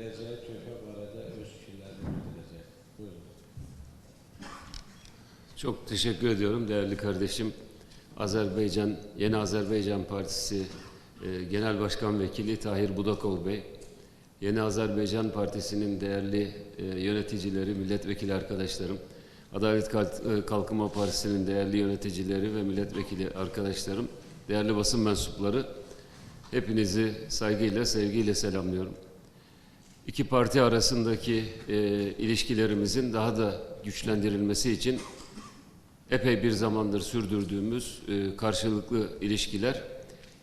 geleceği Türkiye barədə öz fikirlərini bildirəcək. Buyurun. Çok teşekkür ediyorum değerli kardeşim. Azerbaycan, Yeni Azerbaycan Partisi e, Genel Başkan Vekili Tahir Budakol Bey, Yeni Azerbaycan Partisi'nin değerli e, yöneticileri, milletvekili arkadaşlarım, Adalet e, Kalkınma Partisi'nin değerli yöneticileri ve milletvekili arkadaşlarım, değerli basın mensupları, hepinizi saygıyla, sevgiyle selamlıyorum. İki parti arasındaki e, ilişkilerimizin daha da güçlendirilmesi için epey bir zamandır sürdürdüğümüz e, karşılıklı ilişkiler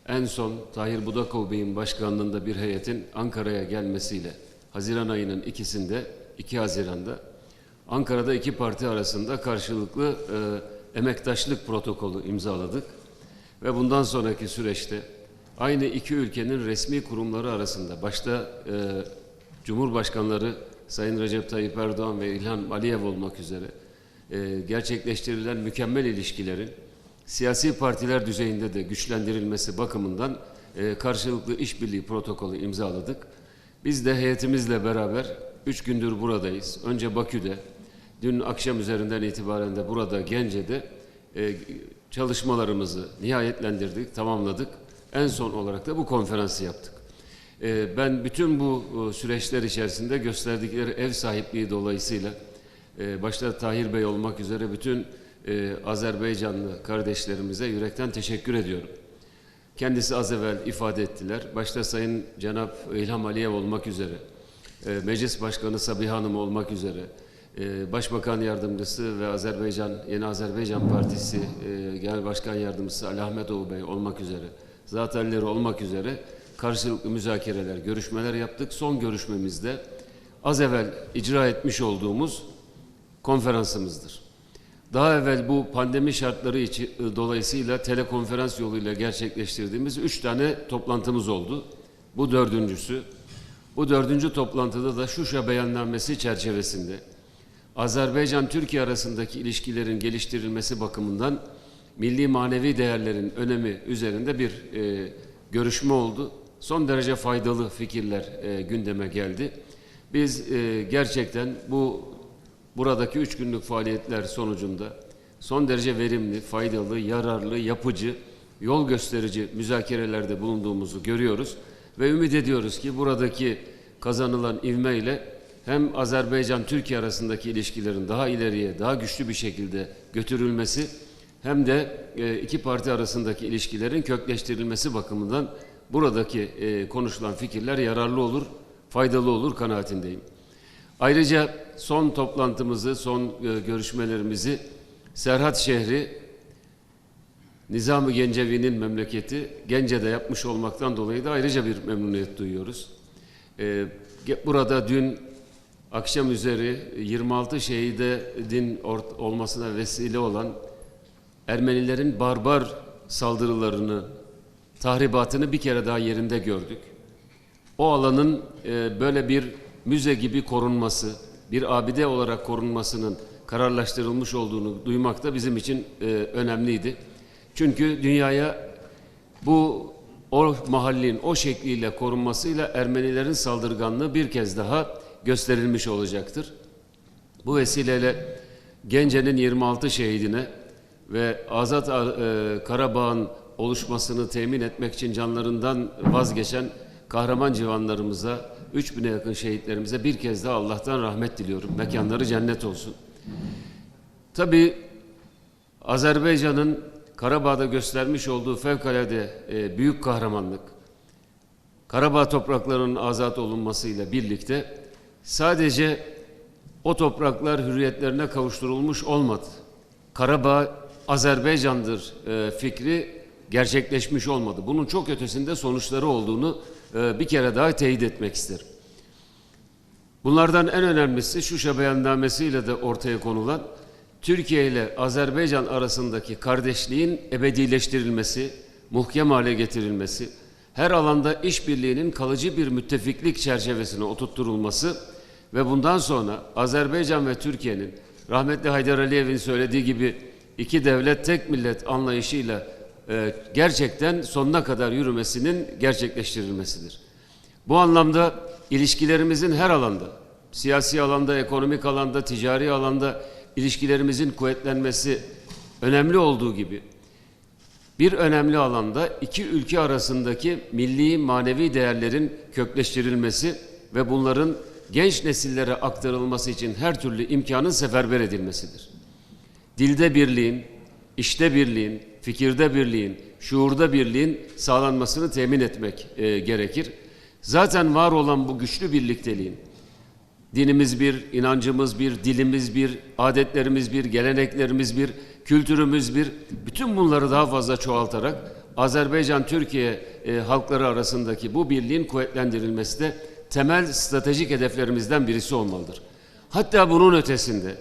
en son Tahir Budakov Bey'in başkanlığında bir heyetin Ankara'ya gelmesiyle Haziran ayının ikisinde 2 Haziran'da Ankara'da iki parti arasında karşılıklı e, emektaşlık protokolü imzaladık ve bundan sonraki süreçte aynı iki ülkenin resmi kurumları arasında başta e, Cumhurbaşkanları Sayın Recep Tayyip Erdoğan ve İlhan Aliyev olmak üzere e, gerçekleştirilen mükemmel ilişkilerin siyasi partiler düzeyinde de güçlendirilmesi bakımından e, karşılıklı işbirliği protokolü imzaladık. Biz de heyetimizle beraber üç gündür buradayız. Önce Bakü'de, dün akşam üzerinden itibaren de burada Gence'de e, çalışmalarımızı nihayetlendirdik, tamamladık. En son olarak da bu konferansı yaptık. E, ben bütün bu e, süreçler içerisinde gösterdikleri ev sahipliği dolayısıyla e, başta Tahir Bey olmak üzere bütün e, Azerbaycanlı kardeşlerimize yürekten teşekkür ediyorum. Kendisi az evvel ifade ettiler. Başta Sayın Cenap İlham Aliyev olmak üzere, Meclis Başkanı Sabiha Hanım olmak üzere, Başbakan Yardımcısı ve Azerbaycan Yeni Azerbaycan Partisi Genel Başkan Yardımcısı Ali Ahmetoğlu Bey olmak üzere, zatenleri olmak üzere karşılıklı müzakereler, görüşmeler yaptık. Son görüşmemizde az evvel icra etmiş olduğumuz konferansımızdır. Daha evvel bu pandemi şartları içi, dolayısıyla telekonferans yoluyla gerçekleştirdiğimiz üç tane toplantımız oldu. Bu dördüncüsü. Bu dördüncü toplantıda da Şuşa beyannamesi çerçevesinde Azerbaycan-Türkiye arasındaki ilişkilerin geliştirilmesi bakımından milli manevi değerlerin önemi üzerinde bir e, görüşme oldu. Son derece faydalı fikirler e, gündeme geldi. Biz e, gerçekten bu buradaki üç günlük faaliyetler sonucunda son derece verimli, faydalı, yararlı, yapıcı, yol gösterici müzakerelerde bulunduğumuzu görüyoruz ve ümit ediyoruz ki buradaki kazanılan ivmeyle hem Azerbaycan-Türkiye arasındaki ilişkilerin daha ileriye, daha güçlü bir şekilde götürülmesi hem de e, iki parti arasındaki ilişkilerin kökleştirilmesi bakımından buradaki e, konuşulan fikirler yararlı olur, faydalı olur kanaatindeyim. Ayrıca son toplantımızı, son e, görüşmelerimizi Serhat şehri Nizam-ı Gencevi'nin memleketi Gence'de yapmış olmaktan dolayı da ayrıca bir memnuniyet duyuyoruz. E, burada dün akşam üzeri 26 şehidin ort- olmasına vesile olan Ermenilerin barbar saldırılarını, tahribatını bir kere daha yerinde gördük. O alanın e, böyle bir müze gibi korunması, bir abide olarak korunmasının kararlaştırılmış olduğunu duymak da bizim için e, önemliydi. Çünkü dünyaya bu o mahallin o şekliyle korunmasıyla Ermenilerin saldırganlığı bir kez daha gösterilmiş olacaktır. Bu vesileyle Gence'nin 26 şehidine ve Azat e, Karabağ'ın oluşmasını temin etmek için canlarından vazgeçen kahraman civanlarımıza, 3000'e yakın şehitlerimize bir kez daha Allah'tan rahmet diliyorum. Mekanları cennet olsun. Tabii Azerbaycan'ın Karabağ'da göstermiş olduğu fevkalade e, büyük kahramanlık, Karabağ topraklarının azat olunmasıyla birlikte sadece o topraklar hürriyetlerine kavuşturulmuş olmadı. Karabağ Azerbaycan'dır e, fikri gerçekleşmiş olmadı. Bunun çok ötesinde sonuçları olduğunu e, bir kere daha teyit etmek isterim. Bunlardan en önemlisi Şuşa beyannamesiyle de ortaya konulan Türkiye ile Azerbaycan arasındaki kardeşliğin ebedileştirilmesi, muhkem hale getirilmesi, her alanda işbirliğinin kalıcı bir müttefiklik çerçevesine oturtturulması ve bundan sonra Azerbaycan ve Türkiye'nin rahmetli Haydar Aliyev'in söylediği gibi iki devlet tek millet anlayışıyla e, gerçekten sonuna kadar yürümesinin gerçekleştirilmesidir. Bu anlamda ilişkilerimizin her alanda, siyasi alanda, ekonomik alanda, ticari alanda ilişkilerimizin kuvvetlenmesi önemli olduğu gibi bir önemli alanda iki ülke arasındaki milli manevi değerlerin kökleştirilmesi ve bunların genç nesillere aktarılması için her türlü imkanın seferber edilmesidir. Dilde birliğin, işte birliğin, fikirde birliğin, şuurda birliğin sağlanmasını temin etmek e, gerekir. Zaten var olan bu güçlü birlikteliğin Dinimiz bir, inancımız bir, dilimiz bir, adetlerimiz bir, geleneklerimiz bir, kültürümüz bir. Bütün bunları daha fazla çoğaltarak Azerbaycan-Türkiye e, halkları arasındaki bu birliğin kuvvetlendirilmesi de temel stratejik hedeflerimizden birisi olmalıdır. Hatta bunun ötesinde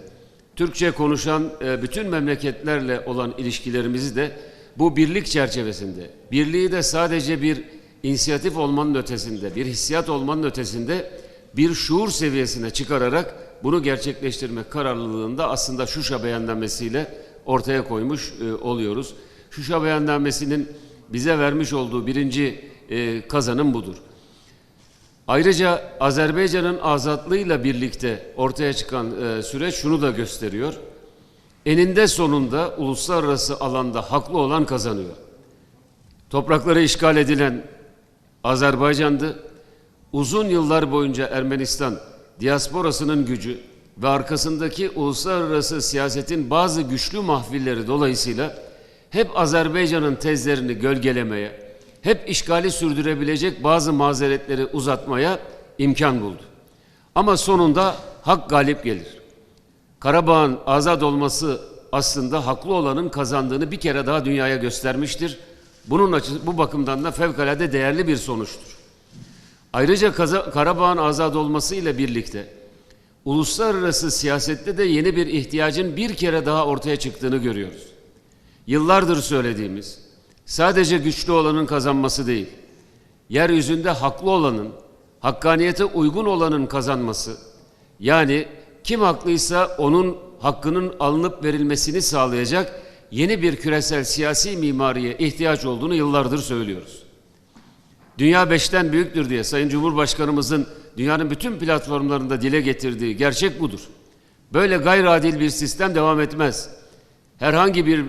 Türkçe konuşan e, bütün memleketlerle olan ilişkilerimizi de bu birlik çerçevesinde, birliği de sadece bir inisiyatif olmanın ötesinde, bir hissiyat olmanın ötesinde bir şuur seviyesine çıkararak bunu gerçekleştirmek kararlılığında aslında Şuşa beyannamesiyle ortaya koymuş e, oluyoruz. Şuşa beyannamesinin bize vermiş olduğu birinci e, kazanım budur. Ayrıca Azerbaycan'ın azatlığıyla birlikte ortaya çıkan e, süreç şunu da gösteriyor. Eninde sonunda uluslararası alanda haklı olan kazanıyor. Toprakları işgal edilen Azerbaycan'dı. Uzun yıllar boyunca Ermenistan diasporasının gücü ve arkasındaki uluslararası siyasetin bazı güçlü mahvilleri dolayısıyla hep Azerbaycan'ın tezlerini gölgelemeye, hep işgali sürdürebilecek bazı mazeretleri uzatmaya imkan buldu. Ama sonunda hak galip gelir. Karabağ'ın azat olması aslında haklı olanın kazandığını bir kere daha dünyaya göstermiştir. Bunun açısı, bu bakımdan da fevkalade değerli bir sonuçtur. Ayrıca Kaza- Karabağ'ın azad olmasıyla birlikte uluslararası siyasette de yeni bir ihtiyacın bir kere daha ortaya çıktığını görüyoruz. Yıllardır söylediğimiz sadece güçlü olanın kazanması değil, yeryüzünde haklı olanın, hakkaniyete uygun olanın kazanması, yani kim haklıysa onun hakkının alınıp verilmesini sağlayacak yeni bir küresel siyasi mimariye ihtiyaç olduğunu yıllardır söylüyoruz. Dünya beşten büyüktür diye Sayın Cumhurbaşkanımızın dünyanın bütün platformlarında dile getirdiği gerçek budur. Böyle gayri adil bir sistem devam etmez. Herhangi bir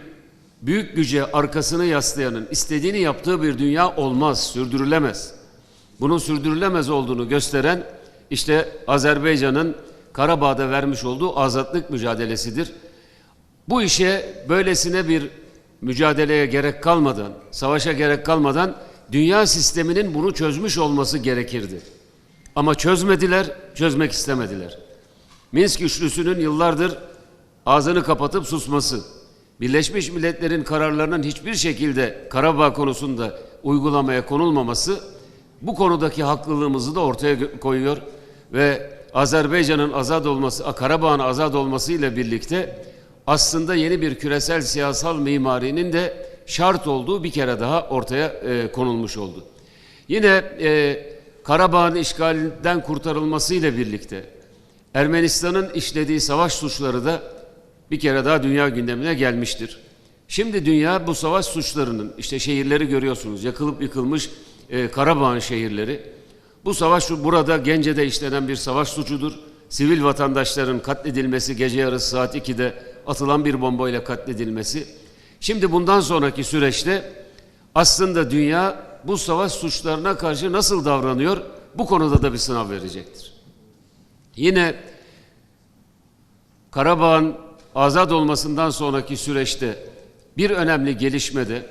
büyük güce arkasını yaslayanın istediğini yaptığı bir dünya olmaz, sürdürülemez. Bunun sürdürülemez olduğunu gösteren işte Azerbaycan'ın Karabağ'da vermiş olduğu azatlık mücadelesidir. Bu işe böylesine bir mücadeleye gerek kalmadan, savaşa gerek kalmadan dünya sisteminin bunu çözmüş olması gerekirdi. Ama çözmediler, çözmek istemediler. Minsk üçlüsünün yıllardır ağzını kapatıp susması, Birleşmiş Milletler'in kararlarının hiçbir şekilde Karabağ konusunda uygulamaya konulmaması bu konudaki haklılığımızı da ortaya koyuyor ve Azerbaycan'ın azad olması, Karabağ'ın azad olmasıyla birlikte aslında yeni bir küresel siyasal mimarinin de şart olduğu bir kere daha ortaya e, konulmuş oldu. Yine e, Karabağ'ın işgalinden kurtarılmasıyla birlikte Ermenistan'ın işlediği savaş suçları da bir kere daha dünya gündemine gelmiştir. Şimdi dünya bu savaş suçlarının işte şehirleri görüyorsunuz yakılıp yıkılmış e, Karabağ'ın şehirleri. Bu savaş burada Gence'de işlenen bir savaş suçudur. Sivil vatandaşların katledilmesi gece yarısı saat 2'de atılan bir bombayla katledilmesi. Şimdi bundan sonraki süreçte aslında dünya bu savaş suçlarına karşı nasıl davranıyor bu konuda da bir sınav verecektir. Yine Karabağ'ın azad olmasından sonraki süreçte bir önemli gelişmede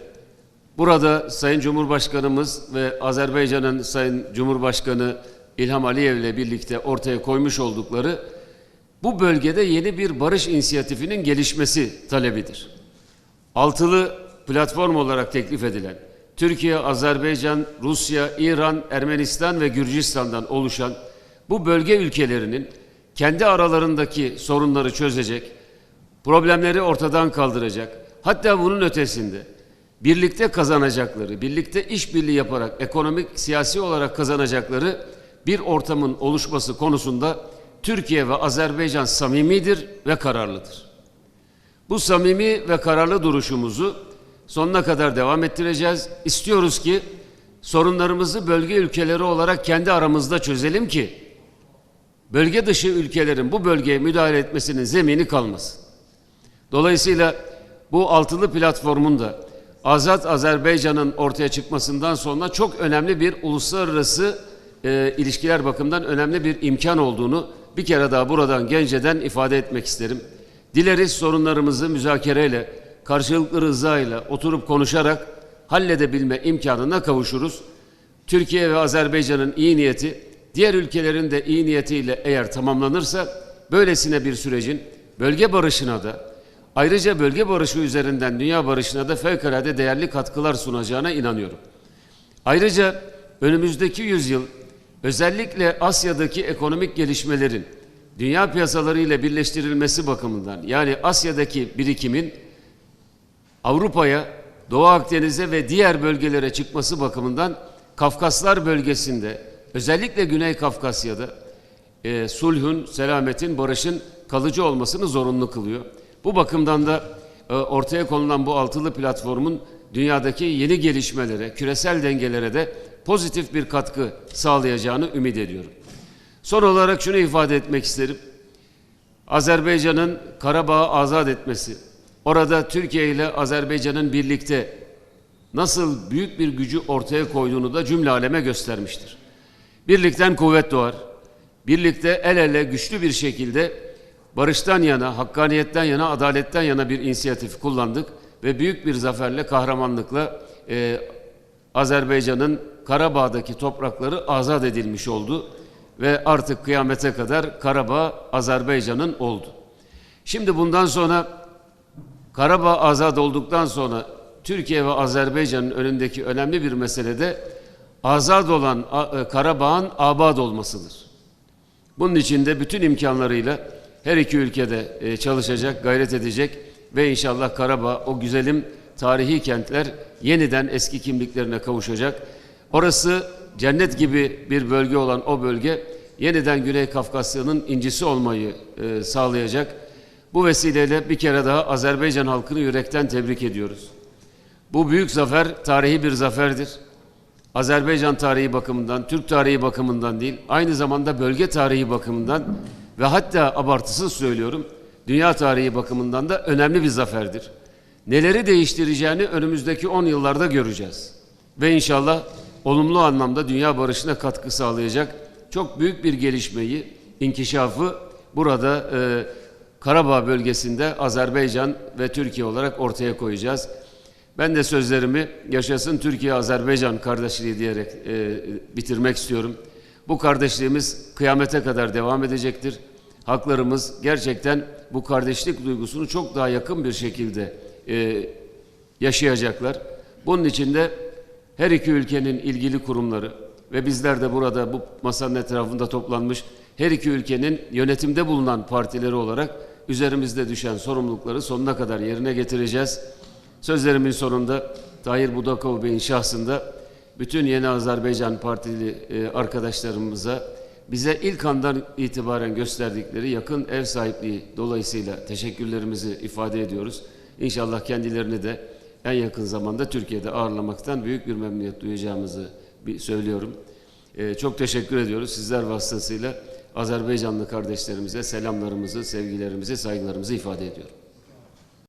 burada Sayın Cumhurbaşkanımız ve Azerbaycan'ın Sayın Cumhurbaşkanı İlham Aliyev ile birlikte ortaya koymuş oldukları bu bölgede yeni bir barış inisiyatifinin gelişmesi talebidir. Altılı platform olarak teklif edilen Türkiye, Azerbaycan, Rusya, İran, Ermenistan ve Gürcistan'dan oluşan bu bölge ülkelerinin kendi aralarındaki sorunları çözecek, problemleri ortadan kaldıracak, hatta bunun ötesinde birlikte kazanacakları, birlikte işbirliği yaparak ekonomik, siyasi olarak kazanacakları bir ortamın oluşması konusunda Türkiye ve Azerbaycan samimidir ve kararlıdır. Bu samimi ve kararlı duruşumuzu sonuna kadar devam ettireceğiz. İstiyoruz ki sorunlarımızı bölge ülkeleri olarak kendi aramızda çözelim ki bölge dışı ülkelerin bu bölgeye müdahale etmesinin zemini kalmasın. Dolayısıyla bu altılı platformun da Azat Azerbaycan'ın ortaya çıkmasından sonra çok önemli bir uluslararası e, ilişkiler bakımından önemli bir imkan olduğunu bir kere daha buradan Gence'den ifade etmek isterim. Dileriz sorunlarımızı müzakereyle, karşılıklı rızayla oturup konuşarak halledebilme imkanına kavuşuruz. Türkiye ve Azerbaycan'ın iyi niyeti diğer ülkelerin de iyi niyetiyle eğer tamamlanırsa böylesine bir sürecin bölge barışına da ayrıca bölge barışı üzerinden dünya barışına da fevkalade değerli katkılar sunacağına inanıyorum. Ayrıca önümüzdeki yüzyıl özellikle Asya'daki ekonomik gelişmelerin dünya piyasaları ile birleştirilmesi bakımından yani Asya'daki birikimin Avrupa'ya, Doğu Akdeniz'e ve diğer bölgelere çıkması bakımından Kafkaslar bölgesinde özellikle Güney Kafkasya'da e, sulhün, selametin, barışın kalıcı olmasını zorunlu kılıyor. Bu bakımdan da e, ortaya konulan bu altılı platformun dünyadaki yeni gelişmelere, küresel dengelere de pozitif bir katkı sağlayacağını ümit ediyorum. Son olarak şunu ifade etmek isterim. Azerbaycan'ın Karabağ'ı azat etmesi, orada Türkiye ile Azerbaycan'ın birlikte nasıl büyük bir gücü ortaya koyduğunu da cümle aleme göstermiştir. Birlikten kuvvet doğar. Birlikte el ele güçlü bir şekilde barıştan yana, hakkaniyetten yana, adaletten yana bir inisiyatif kullandık ve büyük bir zaferle, kahramanlıkla e, Azerbaycan'ın Karabağ'daki toprakları azat edilmiş oldu ve artık kıyamete kadar Karabağ Azerbaycan'ın oldu. Şimdi bundan sonra Karabağ azad olduktan sonra Türkiye ve Azerbaycan'ın önündeki önemli bir mesele de azad olan e, Karabağ'ın abad olmasıdır. Bunun için de bütün imkanlarıyla her iki ülkede e, çalışacak, gayret edecek ve inşallah Karabağ o güzelim tarihi kentler yeniden eski kimliklerine kavuşacak. Orası cennet gibi bir bölge olan o bölge yeniden Güney Kafkasya'nın incisi olmayı e, sağlayacak. Bu vesileyle bir kere daha Azerbaycan halkını yürekten tebrik ediyoruz. Bu büyük zafer tarihi bir zaferdir. Azerbaycan tarihi bakımından, Türk tarihi bakımından değil, aynı zamanda bölge tarihi bakımından ve hatta abartısız söylüyorum, dünya tarihi bakımından da önemli bir zaferdir. Neleri değiştireceğini önümüzdeki 10 yıllarda göreceğiz. Ve inşallah olumlu anlamda dünya barışına katkı sağlayacak çok büyük bir gelişmeyi, inkişafı burada e, Karabağ bölgesinde Azerbaycan ve Türkiye olarak ortaya koyacağız. Ben de sözlerimi yaşasın Türkiye-Azerbaycan kardeşliği diyerek e, bitirmek istiyorum. Bu kardeşliğimiz kıyamete kadar devam edecektir. Haklarımız gerçekten bu kardeşlik duygusunu çok daha yakın bir şekilde e, yaşayacaklar. Bunun için de her iki ülkenin ilgili kurumları ve bizler de burada bu masanın etrafında toplanmış her iki ülkenin yönetimde bulunan partileri olarak üzerimizde düşen sorumlulukları sonuna kadar yerine getireceğiz. Sözlerimin sonunda Tahir Budakov Bey'in şahsında bütün yeni Azerbaycan Partili e, arkadaşlarımıza bize ilk andan itibaren gösterdikleri yakın ev sahipliği dolayısıyla teşekkürlerimizi ifade ediyoruz. İnşallah kendilerini de en yakın zamanda Türkiye'de ağırlamaktan büyük bir memnuniyet duyacağımızı bir söylüyorum. E, çok teşekkür ediyoruz. Sizler vasıtasıyla Azerbaycanlı kardeşlerimize selamlarımızı, sevgilerimizi, saygılarımızı ifade ediyorum.